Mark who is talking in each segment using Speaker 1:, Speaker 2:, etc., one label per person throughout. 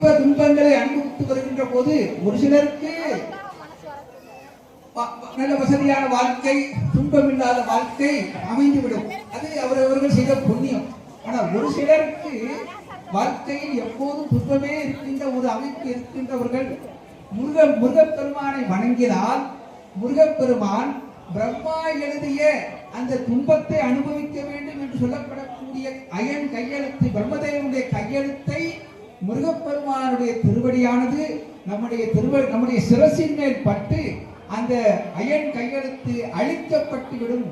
Speaker 1: துன்பங்களை அனுபவித்து வருகின்ற போது ஒரு சிலருக்கு நல்ல வசதியான வாழ்க்கை துன்பம் இல்லாத வாழ்க்கை அமைந்துவிடும். அது அவரவர்கள் செய்த புண்ணியம். ஆனால் ஒரு சிலருக்கு வாழ்க்கையில் எப்போதும் துன்பமே இருக்கின்ற ஒரு அமைப்பு இருக்கின்றவர்கள் முருக முருகப்பெருமானை வணங்கினால் முருகப்பெருமான் பிரம்மா எழுதிய அந்த துன்பத்தை அனுபவிக்க வேண்டும் என்று சொல்லப்படக்கூடிய அயன் கையெழுத்து பிரம்மதேவனுடைய கையெழுத்தை முருகப்பெருமானுடைய திருவடியானது நம்முடைய திருவ நம்முடைய சிரசின் மேல் பட்டு அந்த அயன் கையெழுத்து அழிக்கப்பட்டுவிடும்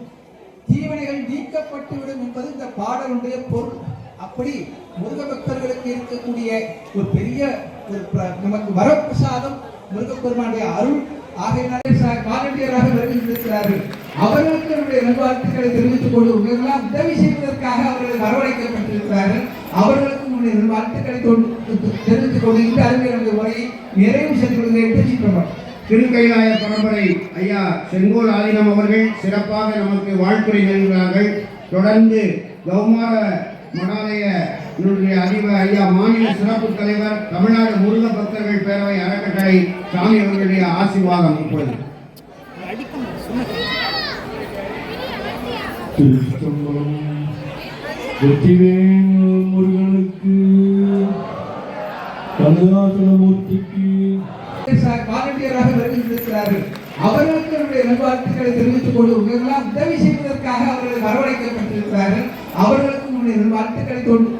Speaker 1: தீவனைகள் நீக்கப்பட்டுவிடும் என்பது இந்த பாடலுடைய பொருள். அப்படி முருக பக்தர்களுக்கு இருக்கக்கூடிய ஒரு பெரிய ஒரு நமக்கு வரப்பிரசாதம் முருகப்பெருமானுடைய அருள். ஆகையினாலே காலண்டியராக வாலண்டியராக வருகின்றிருக்கிறார்கள் அவர்களுக்கு நம்முடைய நல்வாழ்த்துக்களை தெரிவித்துக் கொண்டு உதவி செய்வதற்காக அவர்கள் வரவழைக்கப்பட்டிருக்கிறார்கள். அவர்களுக்கும் நல்வாழ்த்துக்களை தொண்டு- தெரிவித்துக் கொண்டு இந்த அறிவியல் உரையை நிறைவு செய்து கொள்கிறேன் பேசிக்கிறோம்
Speaker 2: திருக்கைலாய பரம்பரை ஐயா செங்கோல் ஆதீனம் அவர்கள் சிறப்பாக நமக்கு வாழ்த்துரை நல்கிறார்கள் தொடர்ந்து கௌமார மடாலய அதிபர் ஐயா மாநில சிறப்பு தலைவர் தமிழ்நாடு முருக பக்தர்கள் பேரவை அறக்கட்டளை சாமி அவர்களுடைய ஆசீர்வாதம் இப்பொழுது
Speaker 3: திருச்சிற்றம்பலம் கனகாசலமூர்த்திக்கு
Speaker 1: வாலண்டியராக வருகின்றிருக்கிறார்கள். அவர்களுக்கு நம்முடைய நல்வாழ்த்துக்களை தெரிவித்துக் கொண்டு உதவி செய்வதற்காக அவர்கள் வரவழைக்கப்பட்டிருக்கிறார்கள். அவர்களுக்கும் நம்முடைய நல்வாழ்த்துக்களை தொண்டு-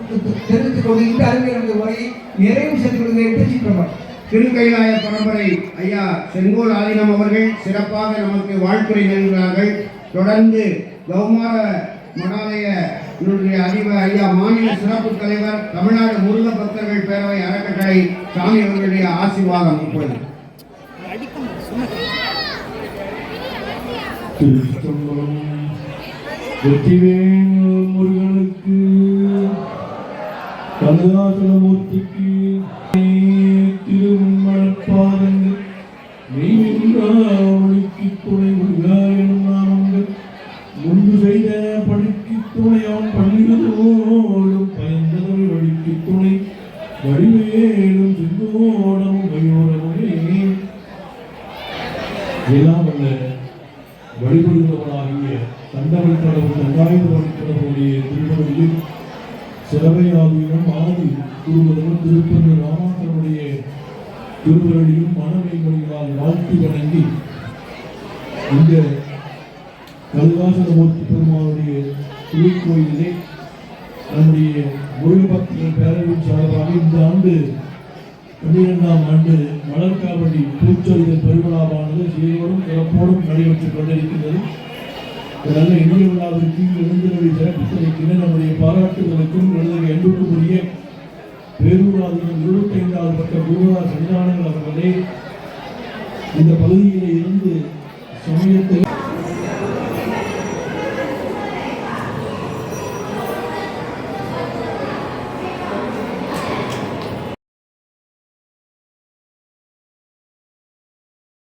Speaker 1: தெரிவித்துக் கொண்டு இந்த அறிவியல் உரையை நிறைவு செய்து கொள்கிறேன் பேசிக்கிறோம்
Speaker 2: திருக்கைலாய பரம்பரை ஐயா செங்கோல் ஆதீனம் அவர்கள் சிறப்பாக நமக்கு வாழ்த்துரை நல்கிறார்கள். தொடர்ந்து கௌமார மடாலய இவருடைய அதிபர் ஐயா மாநில சிறப்பு தலைவர் தமிழ்நாடு முருக பக்தர்கள் பேரவை அறக்கட்டளை சாமி அவர்களுடைய ஆசீர்வாதம் இப்போது
Speaker 3: திருச்சிற்றம்பலம் வெற்றிவேல் முருகனுக்கு கனகாசலமூர்த்திக்கு மேலும் சிந்தோடமும் வயோரமுமே எல்லாம் அல்ல வழிபடுகிறவனாகிய தண்டவன் கடவுள் தண்டாயுத வழிபடக்கூடிய திருப்பதியில் சிறவையாகியும் ஆதி குருவரும் திருப்பதி ராமாசனுடைய திருவருளியும் மனமை மொழிகளால் வாழ்த்து வணங்கி இந்த கல்வாசனமூர்த்தி பெருமானுடைய திருக்கோயிலே நம்முடைய முருகபக்தர்கள் பேரவையின் சார்பாக இந்த ஆண்டு பன்னிரெண்டாம் ஆண்டு மலர்காவடி பூச்சொலிதல் பெருவிழாவானது சீரோடும் சிறப்போடும் நடைபெற்றுக் கொண்டிருக்கின்றது. இதனால் நல்ல இனிய விழாவிற்கு எழுந்தருளி சிறப்பித்திருக்கின்ற நம்முடைய பாராட்டுதலுக்கும் எழுதுகிற எண்ணுக்குரிய பேரூராதினம் இருபத்தி ஐந்தாவது பட்ட குருவா சன்னிதானங்கள் அவர்களே இந்த பகுதியிலே இருந்து சமயத்தில்